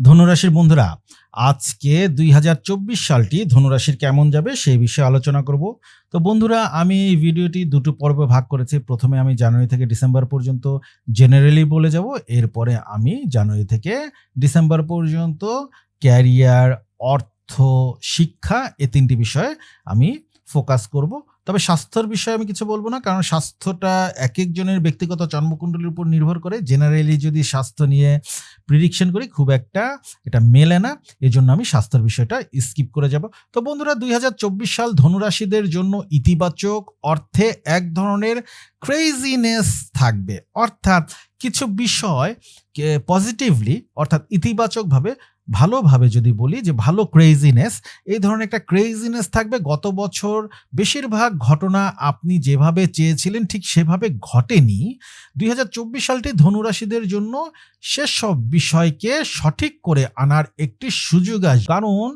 ধনুরাশির বন্ধুরা, আজকে দুই হাজার চব্বিশ সালটি ধনুরাশির কেমন যাবে সেই বিষয়ে আলোচনা করব। তো বন্ধুরা, আমি এই ভিডিওটি দুটো পর্বে ভাগ করেছি। প্রথমে আমি জানুয়ারি থেকে ডিসেম্বর পর্যন্ত জেনারেলি বলে যাব। এরপরে আমি জানুয়ারি থেকে ডিসেম্বর পর্যন্ত ক্যারিয়ার অর্থ, শিক্ষা, এ তিনটি বিষয়ে আমি ফোকাস করব। তবে স্বাস্থ্যের বিষয়ে আমি কিছু বলব না, কারণ স্বাস্থ্যটা এক একজনের ব্যক্তিগত জন্মকুণ্ডলীর উপর নির্ভর করে। জেনারেলি যদি স্বাস্থ্য নিয়ে প্রিডিকশন করি, খুব একটা এটা মেলে না। এই জন্য আমি স্বাস্থ্যের বিষয়টা স্কিপ করে যাব। তো বন্ধুরা, দুই হাজার চব্বিশ সাল ধনুরাশিদের জন্য ইতিবাচক অর্থে এক ধরনের ক্রেজিনেস থাকবে। অর্থাৎ কিছু বিষয় পজিটিভলি অর্থাৎ ইতিবাচকভাবে ভালোভাবে যদি বলি যে ভালো ক্রেজিনেস এই ধরনের একটা ক্রেজিনেস থাকবে। গত বছর বেশিরভাগ ঘটনা আপনি যেভাবে চেয়েছিলেন ঠিক সেভাবে ঘটেনি। দুই হাজার চব্বিশ সালটি ধনুরাশিদের জন্য সেসব বিষয়কে সঠিক করে আনার একটি সুযোগ আসবে কারণ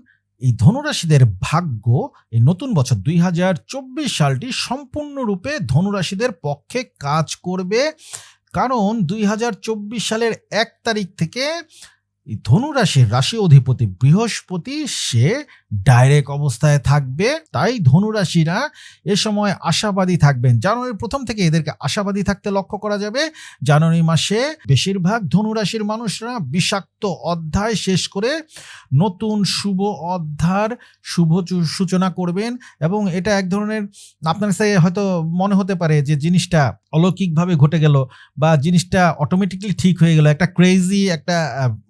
এই ধনুরাশিদের ভাগ্য, এই নতুন বছর দুই হাজার চব্বিশ সালটি সম্পূর্ণরূপে ধনুরাশিদের পক্ষে কাজ করবে। কারণ দুই হাজার চব্বিশ সালের এক তারিখ থেকে এই ধনুরাশির রাশি অধিপতি বৃহস্পতি সে ডাইরেক্ট অবস্থায় থাকবে। তাই ধনুরাশিরা এ সময় আশাবাদী থাকবেন। জানুয়ারির প্রথম থেকে এদেরকে আশাবাদী থাকতে লক্ষ্য করা যাবে। জানুয়ারি মাসে বেশিরভাগ ধনুরাশির মানুষরা বিষাক্ত অধ্যায় শেষ করে নতুন শুভ অধ্যার শুভ সূচনা করবেন এবং এটা এক ধরনের আপনার কাছে হয়তো মনে হতে পারে যে জিনিসটা অলৌকিকভাবে ঘটে গেল বা জিনিসটা অটোমেটিকলি ঠিক হয়ে গেল। একটা ক্রেজি একটা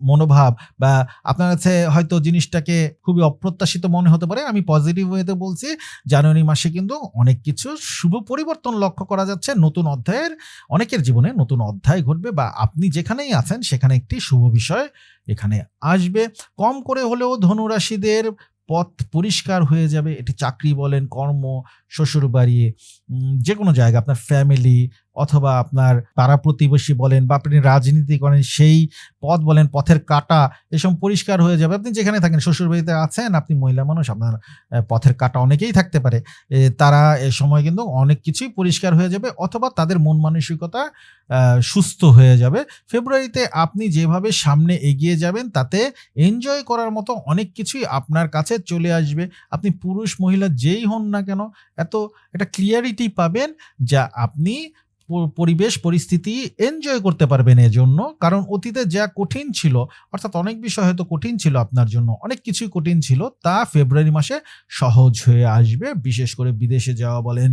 মনোভাব বা আপনার কাছে হয়তো জিনিসটাকে খুবই অপ্রত্যাশিত মনে হতে পারে। আমি পজিটিভ ওয়েতে বলছি জানুয়ারি মাসে কিন্তু অনেক কিছু শুভ পরিবর্তন লক্ষ্য করা যাচ্ছে। নতুন অধ্যায়ের অনেকের জীবনে নতুন অধ্যায় ঘটবে বা আপনি যেখানেই আছেন সেখানে একটি শুভ বিষয় এখানে আসবে। কম করে হলেও ধনুরাশিদের পথ পরিষ্কার হয়ে যাবে। এটি চাকরি বলেন কর্ম শ্বশুর বাড়ি উম, যে কোনো জায়গা আপনার ফ্যামিলি অথবা আপনার পাড়া প্রতিবেশী বলেন বা আপনি রাজনীতি করেন, সেই পথ বলেন, পথের কাটা এসব পরিষ্কার হয়ে যাবে। আপনি যেখানে থাকেন শ্বশুর বাড়িতে আছেন, আপনি মহিলা মানুষ, আপনার পথের কাটা অনেকেই থাকতে পারে। তারা এ সময় কিন্তু অনেক কিছুই পরিষ্কার হয়ে যাবে অথবা তাদের মন মানসিকতা সুস্থ হয়ে যাবে। ফেব্রুয়ারিতে আপনি যেভাবে সামনে এগিয়ে যাবেন, তাতে এনজয় করার মতো অনেক কিছুই আপনার কাছে চলে আসবে। আপনি পুরুষ, মহিলা যেই হন না কেন, এত একটা ক্লিয়ারিটি পাবেন যা আপনি পরিবেশ, পরিস্থিতি এনজয় করতে পারবেন এজন্য। কারণ অতীতে যা কঠিন ছিল, অর্থাৎ অনেক বিষয় হয়তো কঠিন ছিল আপনার জন্য, অনেক কিছুই কঠিন ছিল, তা ফেব্রুয়ারি মাসে সহজ হয়ে আসবে। বিশেষ করে বিদেশে যাওয়া বলেন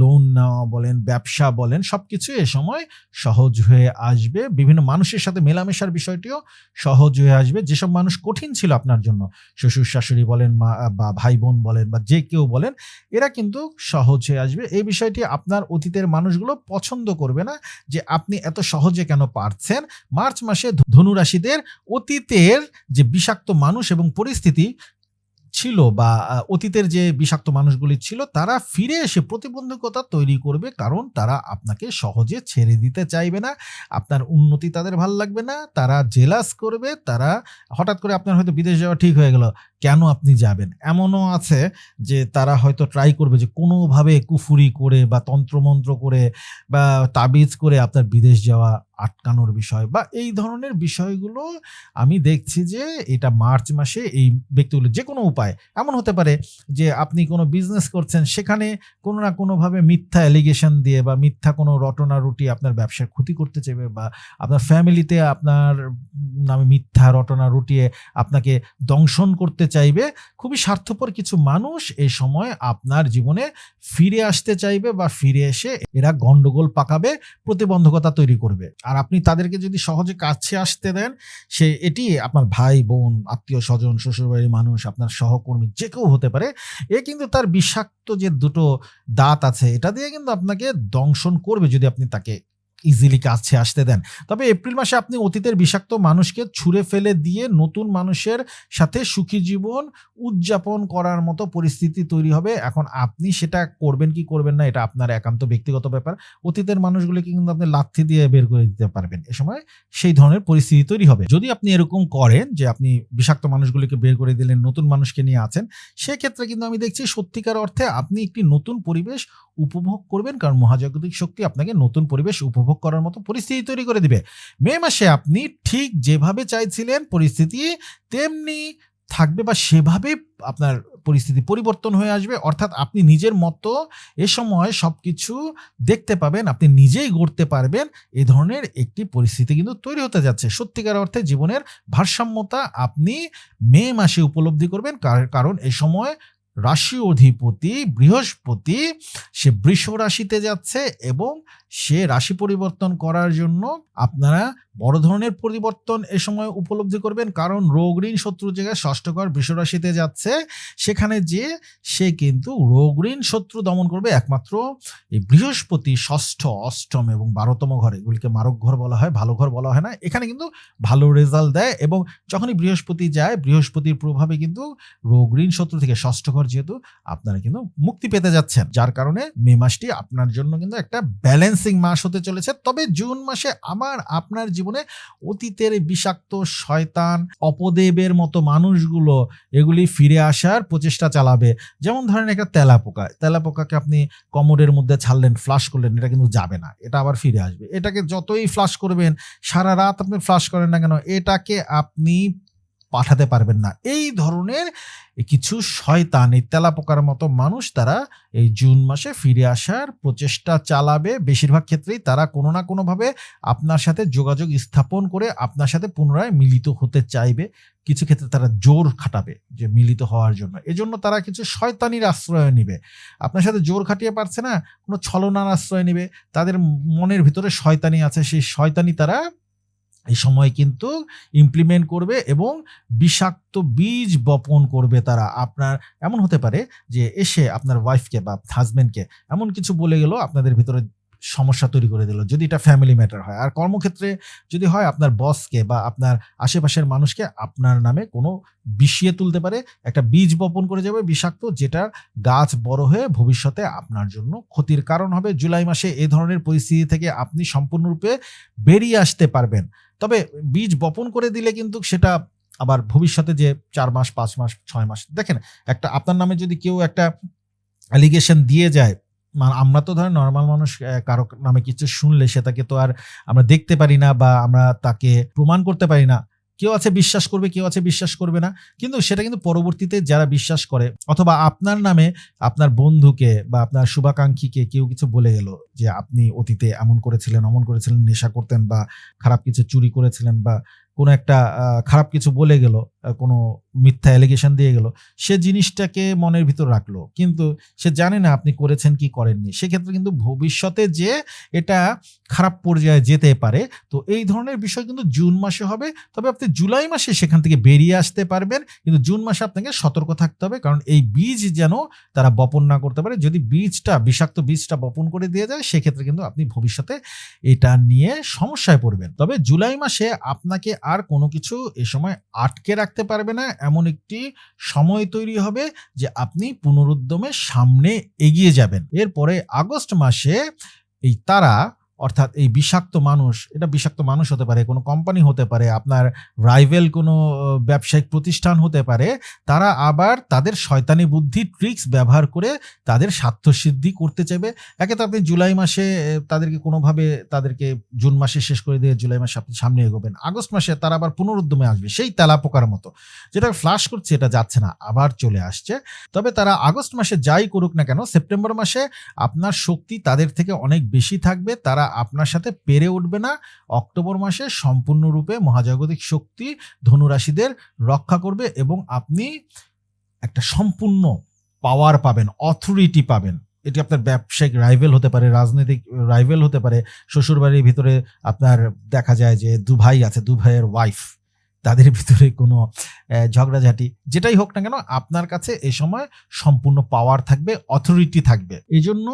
লোন নেওয়া বলেন, ব্যবসা বলেন সব কিছু এ সময় সহজ হয়ে আসবে। বিভিন্ন মানুষের সাথে মেলামেশার বিষয়টিও সহজ হয়ে আসবে। যেসব মানুষ কঠিন ছিল আপনার জন্য, শ্বশুর শাশুড়ি বলেন বা ভাই বোন বলেন, বা যে কেউ বলেন, এরা কিন্তু সহজ হয়ে আসবে। এই বিষয়টি আপনার অতীতের মানুষগুলো পছন্দ করবে না যে আপনি এত সহজে কেন পারছেন? মার্চ মাসে ধনুরাশিদের অতীতের যে বিষাক্ত মানুষ এবং পরিস্থিতি ছিল বা অতীতের যে বিষাক্ত মানুষগুলি ছিল, তারা ফিরে এসে প্রতিবন্ধকতা তৈরি করবে কারণ তারা আপনাকে সহজে ছেড়ে দিতে চাইবে না। আপনার উন্নতি তাদের ভালো লাগবে না। তারা জেলাস করবে। তারা হঠাৎ করে আপনার হয়তো বিদেশ যাওয়া ঠিক হয়ে গেল। কেন আপনি যাবেন? এমনও আছে যে তারা হয়তো ট্রাই করবে যে কোনোভাবে কুফুরি করে বা তন্ত্রমন্ত্র করে বা তাবিজ করে আপনার বিদেশ যাওয়া আটকানোর বিষয় বা এই ধরনের বিষয়গুলো আমি দেখছি যে এটা মার্চ মাসে এই ব্যক্তিগুলো যে কোনো উপায়, এমন হতে পারে যে আপনি কোনো বিজনেস করছেন, সেখানে কোনো না কোনোভাবে মিথ্যা অ্যালিগেশন দিয়ে বা মিথ্যা কোনো রটনা রুটি আপনার ব্যবসার ক্ষতি করতে চাইবে বা আপনার ফ্যামিলিতে আপনার নামে মিথ্যা রটনা রুটিয়ে আপনাকে দংশন করতে চাইবে, খুবই স্বার্থপর কিছু মানুষ এই সময় আপনার জীবনে ফিরে আসতে চাইবে বা ফিরে এসে এরা গন্ডগোল পাকাবে, প্রতিবন্ধকতা তৈরি করবে। আর আপনি তাদেরকে যদি সহজে কাছে আসতে দেন, সে এটি আপনার ভাই, বোন, আত্মীয় স্বজন, শ্বশুরবাড়ির মানুষ, আপনার সহকর্মী যে কেউ হতে পারে, এ কিন্তু তার বিষাক্ত যে দুটো দাঁত আছে, এটা দিয়ে কিন্তু আপনাকে দংশন করবে যদি আপনি তাকে ইজিলি কাছে আসতে দেন। তবে এপ্রিল মাসে আপনি অতীতের বিষাক্ত মানুষকে ছুঁড়ে ফেলে দিয়ে নতুন মানুষের সাথে সুখী জীবন উদযাপন করার মতো পরিস্থিতি তৈরি হবে। এখন আপনি সেটা করবেন কি করবেন না, এটা আপনার একান্ত ব্যক্তিগত ব্যাপার। অতীতের মানুষগুলিকে কিন্তু আপনি লাথি দিয়ে বের করে দিতে পারবেন। এ সময় সেই ধরনের পরিস্থিতি তৈরি হবে। যদি আপনি এরকম করেন যে আপনি বিষাক্ত মানুষগুলিকে বের করে দিলেন, নতুন মানুষকে নিয়ে আছেন, সেক্ষেত্রে কিন্তু আমি দেখছি সত্যিকার অর্থে আপনি একটি নতুন পরিবেশ উপভোগ করবেন। কারণ মহাজাগতিক শক্তি আপনাকে নতুন পরিবেশ উপভোগ উপভোগ করার মতো পরিস্থিতি তৈরি করে দিবে। মে মাসে আপনি ঠিক যেভাবে চাইছিলেন পরিস্থিতি, তেমনি থাকবে বা সেভাবে আপনার পরিস্থিতি পরিবর্তন হয়ে আসবে। অর্থাৎ আপনি নিজের মতো এ সময় সব কিছু দেখতে পাবেন, আপনি নিজেই গড়তে পারবেন। এ ধরনের একটি পরিস্থিতি কিন্তু তৈরি হতে যাচ্ছে। সত্যিকার অর্থে জীবনের ভারসাম্যতা আপনি মে মাসে উপলব্ধি করবেন। কার- কারণ এ সময় রাশি অধিপতি, বৃহস্পতি, সে বৃষ রাশিতে যাচ্ছে এবং সে রাশি পরিবর্তন করার জন্য আপনারা বড় ধরনের পরিবর্তন এ সময় উপলব্ধি করবেন। কারণ রোগ ঋণ শত্রু জায়গায় ষষ্ঠকর রাশিতে যাচ্ছে। সেখানে যে সে কিন্তু রোগ ঋণ শত্রু দমন করবে একমাত্র এই বৃহস্পতি ষষ্ঠ, অষ্টম এবং বারোতম ঘরে। এগুলিকে মারক ঘর বলা হয়, ভালো ঘর বলা হয় না। এখানে কিন্তু ভালো রেজাল্ট দেয় এবং যখনই বৃহস্পতি যায়, বৃহস্পতির প্রভাবে কিন্তু রোগ ঋণ শত্রু থেকে ষষ্ঠ ঘর যেহেতু আপনারা কিন্তু মুক্তি পেতে যাচ্ছেন। যার কারণে মে মাসটি আপনার জন্য কিন্তু একটা ব্যালেন্সিং মাস হতে চলেছে। তবে জুন মাসে আমার আপনার জীবনে অতীতের বিষাক্ত শয়তান, অপদেবের মতো মানুষগুলো এগুলি ফিরে আসার প্রচেষ্টা চালাবে। যেমন ধরেন একটা তেলাপোকা, তেলাপোকাকে আপনি কমরের মধ্যে ছাড়লেন ফ্লাশ করলেন, এটা কিন্তু যাবে না, এটা আবার ফিরে আসবে। এটাকে যতই ফ্লাশ করবেন, সারা রাত আপনি ফ্লাশ করেন না কেন, এটাকে আপনি পাঠাতে পারবেন না। এই ধরনের কিছু শয়তান, এই তেলাপোকার মতো মানুষ তারা এই জুন মাসে ফিরে আসার প্রচেষ্টা চালাবে। বেশিরভাগ ক্ষেত্রেই তারা কোনো না কোনোভাবে আপনার সাথে যোগাযোগ স্থাপন করে আপনার সাথে পুনরায় মিলিত হতে চাইবে। কিছু ক্ষেত্রে তারা জোর খাটাবে যে মিলিত হওয়ার জন্য। এজন্য তারা কিছু শয়তানির আশ্রয় নিবে। আপনার সাথে জোর খাটিয়ে পারছে না, কোনো ছলনার আশ্রয় নেবে। তাদের মনের ভিতরে শয়তানি আছে, সেই শয়তানি তারা এই সময় কিন্তু ইমপ্লিমেন্ট করবে এবং বিষাক্ত বীজ বপন করবে তারা। আপনার এমন হতে পারে যে এসে আপনার ওয়াইফকে বা হাজব্যান্ডকে এমন কিছু বলে গেল, আপনাদের ভিতরে সমস্যা তৈরি করে দিল, যদি এটা ফ্যামিলি ম্যাটার হয়। আর কর্মক্ষেত্রে যদি হয়, আপনার বসকে বা আপনার আশেপাশের মানুষকে আপনার নামে কোনো বিষিয়ে তুলতে পারে, একটা বীজ বপন করে যাবে বিষাক্ত যেটার গাছ বড় হয়ে ভবিষ্যতে আপনার জন্য ক্ষতির কারণ হবে। জুলাই মাসে এ ধরনের পরিস্থিতি থেকে আপনি সম্পূর্ণরূপে বেরিয়ে আসতে পারবেন। তবে বীজ বপন করে দিলে কিন্তু সেটা আবার ভবিষ্যতে যে চার মাস, পাঁচ মাস, ছয় মাস, দেখেন, একটা আপনার নামে যদি কেউ একটা অ্যালিগেশন দিয়ে যায় আমরা তো ধরেন নর্মাল মানুষ কারও নামে কিছু শুনলে সেটাকে তো আর আমরা দেখতে পারি না বা আমরা তাকে প্রমাণ করতে পারি না। কেউ আছে বিশ্বাস করবে, কেউ আছে বিশ্বাস করবে না। কিন্তু সেটা কিন্তু পরবর্তীতে যারা বিশ্বাস করে, অথবা আপনার নামে আপনার বন্ধুকে বা আপনার শুভাকাঙ্ক্ষীকে কেউ কিছু বলে গেল যে, আপনি অতীতে এমন করেছিলেন, অমন করেছিলেন, নেশা করতেন বা খারাপ কিছু চুরি করেছিলেন বা কোনো একটা খারাপ কিছু বলে গেল কোনো মিথ্যা অ্যালিগেশন দিয়ে গেল। সে জিনিসটাকে মনের ভিতর রাখল। কিন্তু সে জানে না আপনি করেছেন কি করেননি। সেক্ষেত্রে কিন্তু ভবিষ্যতে যে এটা খারাপ পর্যায়ে যেতে পারে, তো এই ধরনের বিষয় কিন্তু জুন মাসে হবে। তবে আপনি জুলাই মাসে সেখান থেকে বেরিয়ে আসতে পারবেন। কিন্তু জুন মাসে আপনাকে সতর্ক থাকতে হবে। কারণ এই বীজ যেন তারা বপন না করতে পারে, যদি বীজটা, বিষাক্ত বীজটা বপন করে দিয়ে যায়, সেক্ষেত্রে কিন্তু আপনি ভবিষ্যতে এটা নিয়ে সমস্যায় পড়বেন। তবে জুলাই মাসে আপনাকে আর কোনো কিছু এ সময় আটকে রাখতে পারবে না এমন একটি সময় তৈরি হবে যে আপনি পুনরুদ্যমে সামনে এগিয়ে যাবেন। এরপরে আগস্ট মাসে এই তারা অর্থাৎ এই বিষাক্ত মানুষ, এটা বিষাক্ত মানুষ হতে পারে, কোনো কোম্পানি হতে পারে, আপনার রাইভেল কোনো ব্যবসায়িক প্রতিষ্ঠান হতে পারে, তারা আবার তাদের শয়তানি বুদ্ধি ট্রিক্স ব্যবহার করে তাদের স্বার্থসিদ্ধি করতে চাইবে। একে তো আপনি জুলাই মাসে তাদেরকে কোনোভাবে তাদেরকে জুন মাসে শেষ করে দিয়ে জুলাই মাসে আপনি সামনে এগোবেন। আগস্ট মাসে তারা আবার পুনরুদ্যমে আসবে, সেই তেলা পোকার মতো। যেটা ফ্লাশ করছে, এটা যাচ্ছে না, আবার চলে আসছে। তবে তারা আগস্ট মাসে যাই করুক না কেন, সেপ্টেম্বর মাসে আপনার শক্তি তাদের থেকে অনেক বেশি থাকবে, তারা আপনার সাথে পেরে উঠবে না। অক্টোবর মাসে সম্পূর্ণরূপে মহাজাগতিক শক্তি ধনুরাশিদের রক্ষা করবে এবং আপনি একটা সম্পূর্ণ পাওয়ার পাবেন অথরিটি পাবেন। এটি আপনার ব্যবসায়িক রাইভেল হতে পারে, রাজনৈতিক রাইভেল হতে পারে। শ্বশুরবাড়ির ভিতরে আপনার দেখা যায় যে দুভাই আছে, দুভাইয়ের ওয়াইফ তাদের ভিতরে কোনো ঝগড়াঝাটি। যেটাই হোক না কেন, আপনার কাছে এ সময় সম্পূর্ণ পাওয়ার থাকবে অথরিটি থাকবে। এই জন্য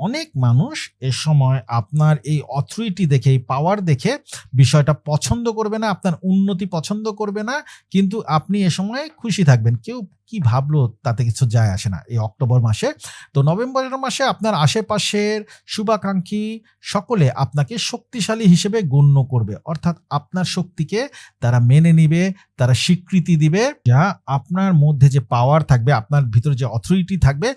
অনেক মানুষ এ সময় আপনার এই অথরিটি দেখে, এই পাওয়ার দেখে বিষয়টা পছন্দ করবে না, আপনার উন্নতি পছন্দ করবে না, কিন্তু আপনি এ সময় খুশি থাকবেন। কেউ কি ভাবলো তাতে কিছু যায় আসে না এই অক্টোবর মাসে। তো নভেম্বরের মাসে আপনার আশেপাশের শুভাকাঙ্ক্ষী সকলে আপনাকে শক্তিশালী হিসেবে গণ্য করবে। অর্থাৎ আপনার শক্তিকে তারা মেনে নিবে, তারা স্বীকৃতি দিবে। যা আপনার মধ্যে যে পাওয়ার থাকবে, আপনার ভিতরে যে অথরিটি থাকবে,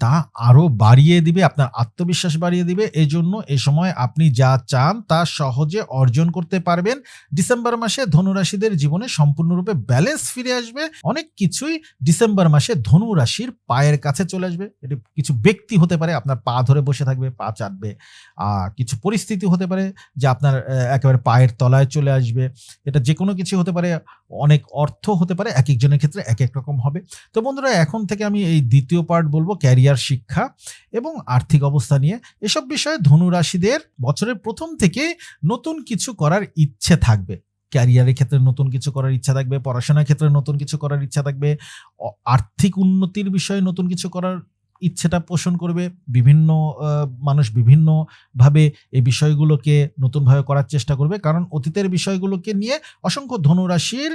তা আরও বাড়িয়ে দিবে, আপনার আত্মবিশ্বাস বাড়িয়ে দিবে। এই জন্য এই সময় আপনি যা চান তা সহজে অর্জন করতে পারবেন। ডিসেম্বর মাসে ধনুরাশিদের জীবনে সম্পূর্ণরূপে ব্যালেন্স ফিরে আসবে। অনেক কিছুই ডিসেম্বর মাসে ধনু রাশির পায়ের কাছে চলে আসবে। এটি কিছু ব্যক্তি হতে পারে, আপনার পা ধরে বসে থাকবে, পা চাটবে। আর কিছু পরিস্থিতি হতে পারে যে আপনার একেবারে পায়ের তলায় চলে আসবে। এটা যে কোনো কিছু হতে পারে, অনেক অর্থ হতে পারে, এক একজনের ক্ষেত্রে এক এক রকম হবে। তো বন্ধুরা, এখন থেকে আমি এই দ্বিতীয় পার্ট বলব ক্যারিয়ার শিক্ষা এবং আর্থিক অবস্থা নিয়ে। এসব বিষয়ে ধনু রাশিদের বছরের প্রথম থেকে নতুন কিছু করার ইচ্ছে থাকবে। ক্যারিয়ারের ক্ষেত্রে নতুন কিছু করার ইচ্ছা থাকবে, পড়াশোনার ক্ষেত্রে নতুন কিছু করার ইচ্ছা থাকবে আর্থিক উন্নতির বিষয়ে নতুন কিছু করার ইচ্ছেটা পোষণ করবে, বিভিন্ন মানুষ বিভিন্নভাবে এই বিষয়গুলোকে নতুনভাবে করার চেষ্টা করবে। কারণ অতীতের বিষয়গুলোকে নিয়ে অসংখ্য ধনুরাশির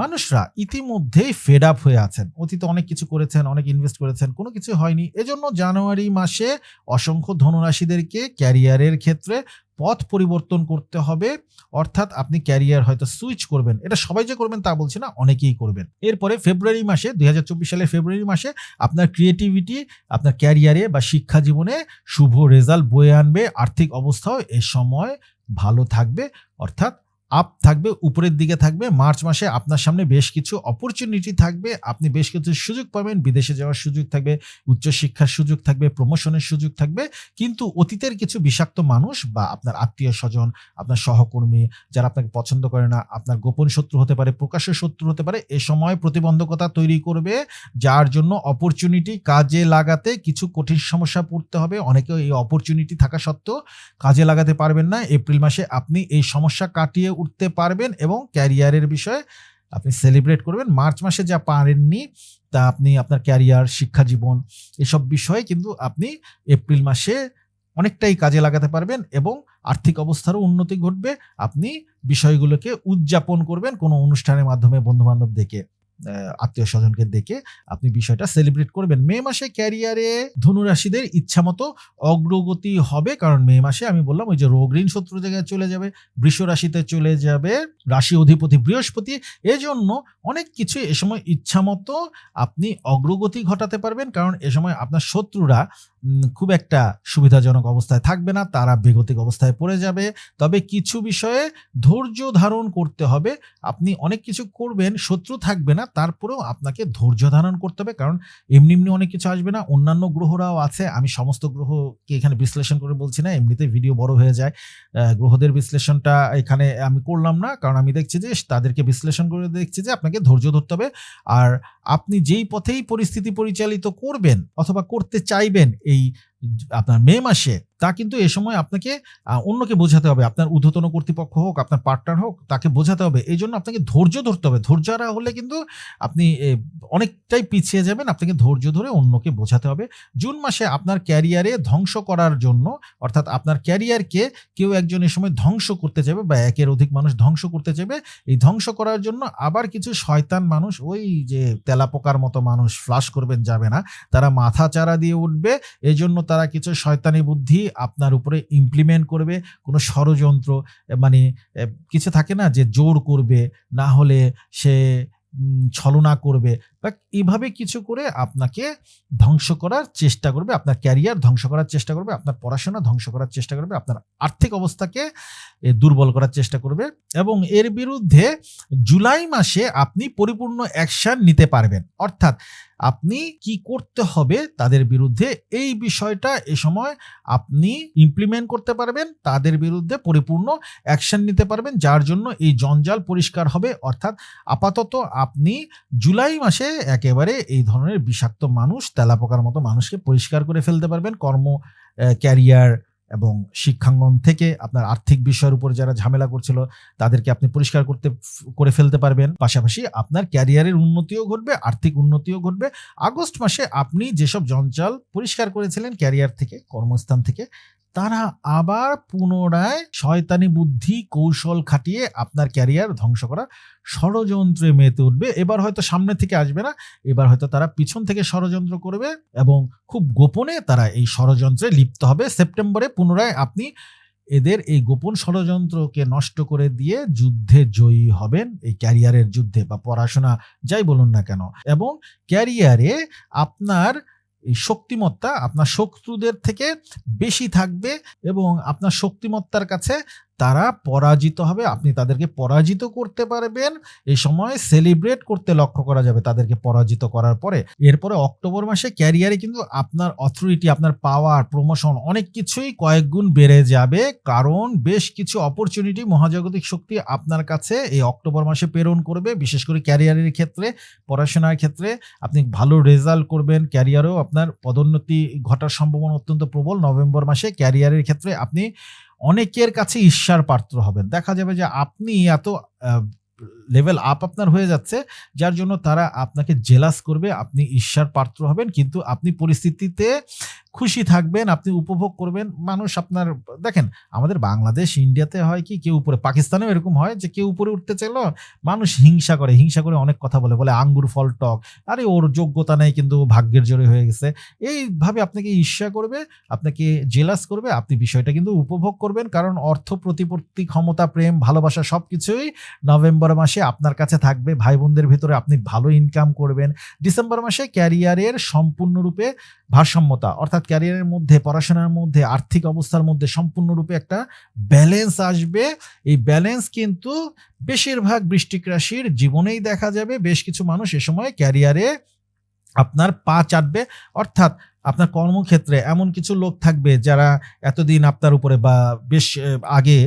মানুষরা ইতিমধ্যেই ফেড আপ হয়ে আছেন। অতীতে অনেক কিছু করেছেন, অনেক ইনভেস্ট করেছেন, কোনো কিছু হয়নি। এজন্য জানুয়ারি মাসে অসংখ্য ধনুরাশিদেরকে ক্যারিয়ারের ক্ষেত্রে পথ পরিবর্তন করতে হবে। অর্থাৎ আপনি ক্যারিয়ার হয়তো সুইচ করবেন। এটা সবাই যে করবেন তা বলছি না, অনেকেই করবেন। এরপরে ফেব্রুয়ারি মাসে, দুই সালের ফেব্রুয়ারি মাসে আপনার ক্রিয়েটিভিটি আপনার ক্যারিয়ারে বা শিক্ষা জীবনে শুভ রেজাল্ট বয়ে আনবে। আর্থিক অবস্থাও এ সময় ভালো থাকবে। অর্থাৎ আপ থাকবে, উপরের দিকে থাকবে। মার্চ মাসে আপনার সামনে বেশ কিছু অপরচুনিটি থাকবে। আপনি বেশ কিছু সুযোগ পাবেন। বিদেশে যাওয়ার সুযোগ থাকবে, উচ্চশিক্ষার সুযোগ থাকবে প্রমোশনের সুযোগ থাকবে। কিন্তু অতীতের কিছু বিষাক্ত মানুষ বা আপনার আত্মীয় স্বজন, আপনার সহকর্মী যারা আপনাকে পছন্দ করে না, আপনার গোপন শত্রু হতে পারে, প্রকাশ্য শত্রু হতে পারে, এ সময় প্রতিবন্ধকতা তৈরি করবে। যার জন্য অপরচুনিটি কাজে লাগাতে কিছু কঠিন সমস্যা পড়তে হবে। অনেকে এই অপরচুনিটি থাকা সত্ত্বেও কাজে লাগাতে পারবেন না। এপ্রিল মাসে আপনি এই সমস্যা কাটিয়ে উঠতে পারবেন এবং ক্যারিয়ারের বিষয়ে আপনি সেলিব্রেট করবেন। মার্চ মাসে যা পারেননি, তা আপনি আপনার ক্যারিয়ার শিক্ষা জীবন এসব বিষয়ে কিন্তু আপনি এপ্রিল মাসে অনেকটাই কাজে লাগাতে পারবেন এবং আর্থিক অবস্থারও উন্নতি ঘটবে। আপনি বিষয়গুলোকে উদযাপন করবেন কোনো অনুষ্ঠানের মাধ্যমে বন্ধুবান্ধব দেখে আত্মীয় স্বজনকে দেখে আপনি বিষয়টা সেলিব্রেট করবেন। মে মাসে ক্যারিয়ারে ধনুরাশিদের ইচ্ছা মতো অগ্রগতি হবে, কারণ মে মাসে আমি বললাম ওই যে রোগ ঋণ শত্রু জায়গায় চলে যাবে, বৃষ রাশিতে চলে যাবে, রাশি অধিপতি বৃহস্পতি, এজন্য অনেক কিছু এ সময় ইচ্ছা মতো আপনি অগ্রগতি ঘটাতে পারবেন, কারণ এ সময় আপনার শত্রুরা খুব একটা সুবিধাজনক অবস্থায় থাকবে না, তারা বেগতিক অবস্থায় পড়ে যাবে। তবে কিছু বিষয়ে ধৈর্য ধারণ করতে হবে। আপনি অনেক কিছু করবেন, শত্রু থাকবে না, তারপরেও আপনাকে ধৈর্য ধারণ করতে হবে। কারণ এমনি এমনি অনেক কিছু আসবে না, অন্যান্য গ্রহরাও আছে। আমি সমস্ত গ্রহকে এখানে বিশ্লেষণ করে বলছি না, এমনিতে ভিডিও বড় হয়ে যায়। গ্রহদের বিশ্লেষণটা এখানে আমি করলাম না, কারণ আমি দেখছি যে, তাদেরকে বিশ্লেষণ করে দেখছি যে, আপনাকে ধৈর্য ধরতে হবে। আর আপনি যেই পথেই পরিস্থিতি পরিচালিত করবেন অথবা করতে চাইবেন এই আপনার মে মাসে, তা কিন্তু এ সময় আপনাকে অন্যকে বোঝাতে হবে। আপনার ঊর্ধ্বতন কর্তৃপক্ষ হোক, আপনার পার্টনার হোক, তাকে বোঝাতে হবে। এই জন্য আপনাকে ধৈর্য ধরতে হবে। ধৈর্য হলে কিন্তু আপনি অনেকটাই পিছিয়ে যাবেন। আপনাকে ধৈর্য ধরে অন্যকে বোঝাতে হবে। জুন মাসে আপনার ক্যারিয়ারে ধ্বংস করার জন্য, অর্থাৎ আপনার ক্যারিয়ারকে কেউ একজন এ সময় ধ্বংস করতে চাইবে বা একের অধিক মানুষ ধ্বংস করতে চাইবে এই ধ্বংস করার জন্য আবার কিছু শয়তান মানুষ, ওই যে তেলাপোকার মতো মানুষ ফ্লাশ করবেন যাবে না। তারা মাথা চারা দিয়ে উঠবে। এই জন্য তারা কিছু শয়তানি বুদ্ধি আপনার উপরে ইমপ্লিমেন্ট করবে, কোনো ষড়যন্ত্র মানে কিছু থাকে না যে জোর করবে, না হলে সে ছলনা করবে। বা এইভাবে কিছু করে আপনাকে ধ্বংস করার চেষ্টা করবে, আপনার ক্যারিয়ার ধ্বংস করার চেষ্টা করবে, আপনার পড়াশোনা ধ্বংস করার চেষ্টা করবে, আপনার আর্থিক অবস্থাকে দুর্বল করার চেষ্টা করবে এবং এর বিরুদ্ধে জুলাই মাসে আপনি পরিপূর্ণ অ্যাকশন নিতে পারবেন। অর্থাৎ আপনি কি করতে হবে তাদের বিরুদ্ধে? এই বিষয়টা এ সময় আপনি ইমপ্লিমেন্ট করতে পারবেন, তাদের বিরুদ্ধে পরিপূর্ণ অ্যাকশন নিতে পারবেন, যার জন্য এই জঞ্জাল পরিষ্কার হবে। অর্থাৎ আপাতত আপনি জুলাই মাসে একেবারে এই ধরনের বিষাক্ত মানুষ, তেলাপোকার মতো মানুষকে পরিষ্কার করে ফেলতে পারবেন। কর্ম ক্যারিয়ার এবং শিক্ষাঙ্গন থেকে আপনার আর্থিক বিষয়ের উপর যারা ঝামেলা করছিল, তাদেরকে আপনি পরিষ্কার করতে, করে ফেলতে পারবেন। পাশাপাশি আপনার ক্যারিয়ারের উন্নতিও ঘটবে, আর্থিক উন্নতিও ঘটবে। আগস্ট মাসে আপনি যেসব জঞ্জাল পরিষ্কার করেছিলেন ক্যারিয়ার থেকে, কর্মস্থান থেকে তারা আবার পুনরায় শয়তানি বুদ্ধি কৌশল খাটিয়ে আপনার ক্যারিয়ার ধ্বংস করা ষড়যন্ত্রে মেতে উঠবে। এবার হয়তো সামনে থেকে আসবে না, এবার হয়তো তারা পিছন থেকে ষড়যন্ত্র করবে এবং খুব গোপনে তারা এই ষড়যন্ত্রে লিপ্ত হবে। সেপ্টেম্বরে পুনরায় আপনি এদের এই গোপন ষড়যন্ত্রকে নষ্ট করে দিয়ে যুদ্ধে জয়ী হবেন। এই ক্যারিয়ারের যুদ্ধে বা পড়াশোনা যাই বলুন না কেন। এবং ক্যারিয়ারে আপনার এই শক্তিমত্তা আপনার শত্রুদের থেকে বেশি থাকবে এবং আপনার শক্তিমত্তার কাছে তারা পরাজিত হবে, আপনি তাদেরকে পরাজিত করতে পারবেন। এই সময় সেলিব্রেট করতে লক্ষ্য করা যাবে তাদেরকে পরাজিত করার পরে। এরপরে অক্টোবর মাসে ক্যারিয়ারে কিন্তু আপনার অথরিটি আপনার পাওয়ার প্রমোশন অনেক কিছুই কয়েক গুণ বেড়ে যাবে। কারণ বেশ কিছু অপরচুনিটি মহাজাগতিক শক্তি আপনার কাছে এই অক্টোবর মাসে প্রেরণ করবে, বিশেষ করে ক্যারিয়ারের ক্ষেত্রে, পড়াশোনার ক্ষেত্রে। আপনি ভালো রেজাল্ট করবেন ক্যারিয়ারেও আপনার পদোন্নতি ঘটার সম্ভাবনা অত্যন্ত প্রবল। নভেম্বর মাসে ক্যারিয়ারের ক্ষেত্রে আপনি অনেকের কাছে ঈর্ষার পাত্র হবেন। দেখা যাবে যে আপনি এত লেভেল আপ আপনার হয়ে যাচ্ছে, যার জন্য তারা আপনাকে জেলাস করবে, আপনি ঈর্ষার পাত্র হবেন, কিন্তু আপনি পরিস্থিতিতে খুশি থাকবেন, আপনি উপভোগ করবেন, মানুষ আপনার, দেখেন, আমাদের বাংলাদেশ, ইন্ডিয়াতে হয় কি, কেউ উপরে, পাকিস্তানেও এরকম হয় যে কেউ উপরে উঠতে চাইলো, মানুষ হিংসা করে হিংসা করে অনেক কথা বলে বলে আঙ্গুর ফল টক, আরে ওর যোগ্যতা নেই কিন্তু ভাগ্যের জোরে হয়ে গেছে। এইভাবে আপনাকে ঈর্ষা করবে, আপনাকে জেলাস করবে, আপনি বিষয়টা কিন্তু উপভোগ করবেন, কারণ অর্থ প্রতিপত্তি, ক্ষমতা, প্রেম, ভালোবাসা সব কিছুই নভেম্বর মাসে আপনার কাছে থাকবে ভাই বোনদের ভিতরে আপনি ভালো ইনকাম করবেন। ডিসেম্বর মাসে ক্যারিয়ারের সম্পূর্ণরূপে ভারসাম্যতা, অর্থাৎ ক্যারিয়ারের মধ্যে, পড়াশোনার মধ্যে, আর্থিক অবস্থার মধ্যে সম্পূর্ণরূপে একটা ব্যালেন্স আসবে। এই ব্যালেন্স কিন্তু বেশিরভাগ বৃষ্টিক রাশির জীবনেই দেখা যাবে। বেশ কিছু মানুষ এ সময় ক্যারিয়ারে আপনার পা চাটবে, অর্থাৎ আপনার কর্মক্ষেত্রে এমন কিছু লোক থাকবে যারা এতদিন আপনার উপরে বা বেশ আগে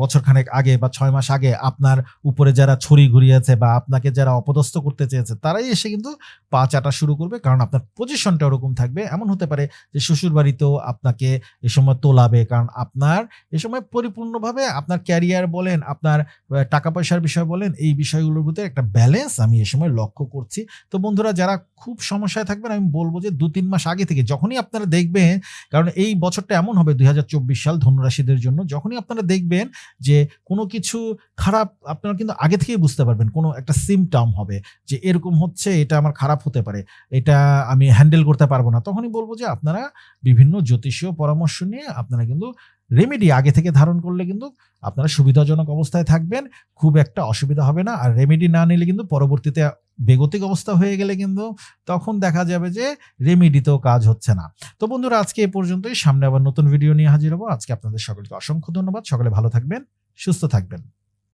বছরখানেক আগে বা ছয় মাস আগে আপনার উপরে যারা ছড়ি ঘুরিয়েছে বা আপনাকে যারা অপদস্থ করতে চেয়েছে, তারাই এসে কিন্তু পা চাটা শুরু করবে। কারণ আপনার পজিশনটা ওরকম থাকবে। এমন হতে পারে যে শ্বশুর বাড়িতেও আপনাকে এ সময় তোলাবে। কারণ আপনার এ সময় পরিপূর্ণভাবে আপনার ক্যারিয়ার বলেন, আপনার টাকা পয়সার বিষয় বলেন, এই বিষয়গুলোর ভিতরে একটা ব্যালেন্স আমি এ সময় লক্ষ্য করছি। তো বন্ধুরা, যারা খুব সমস্যায় থাকবেন, আমি বলব যে দু তিন মাস আগে থেকে যখনই আপনারা দেখবেন, কারণ এই বছরটা এমন হবে দুই হাজার চব্বিশ সাল ধনুরাশিদের জন্য, যখনই আপনারা দেখবেন যে কোনো কিছু খারাপ আপনারা কিন্তু আগে থেকেই বুঝতে পারবেন কোনো একটা সিমটম হবে, যে এরকম হচ্ছে, এটা আমার খারাপ হতে পারে, এটা আমি হ্যান্ডেল করতে পারব না। তখনই বলব যে আপনারা বিভিন্ন জ্যোতিষীয় পরামর্শ নিয়ে আপনারা কিন্তু রেমেডি আগে থেকে ধারণ করলে কিন্তু আপনারা সুবিধাজনক অবস্থায় থাকবেন, খুব একটা অসুবিধা হবে না। আর রেমেডি না নিলে কিন্তু পরবর্তীতে বেগতিক অবস্থা হয়ে গেলে কিন্তু তখন দেখা যাবে যে রেমেডিতেও কাজ হচ্ছে না। তো বন্ধুরা, আজকে এ পর্যন্তই। সামনে আবার নতুন ভিডিও নিয়ে হাজির হব। আজকে আপনাদের সকলকে অসংখ্য ধন্যবাদ। সকলে ভালো থাকবেন, সুস্থ থাকবেন।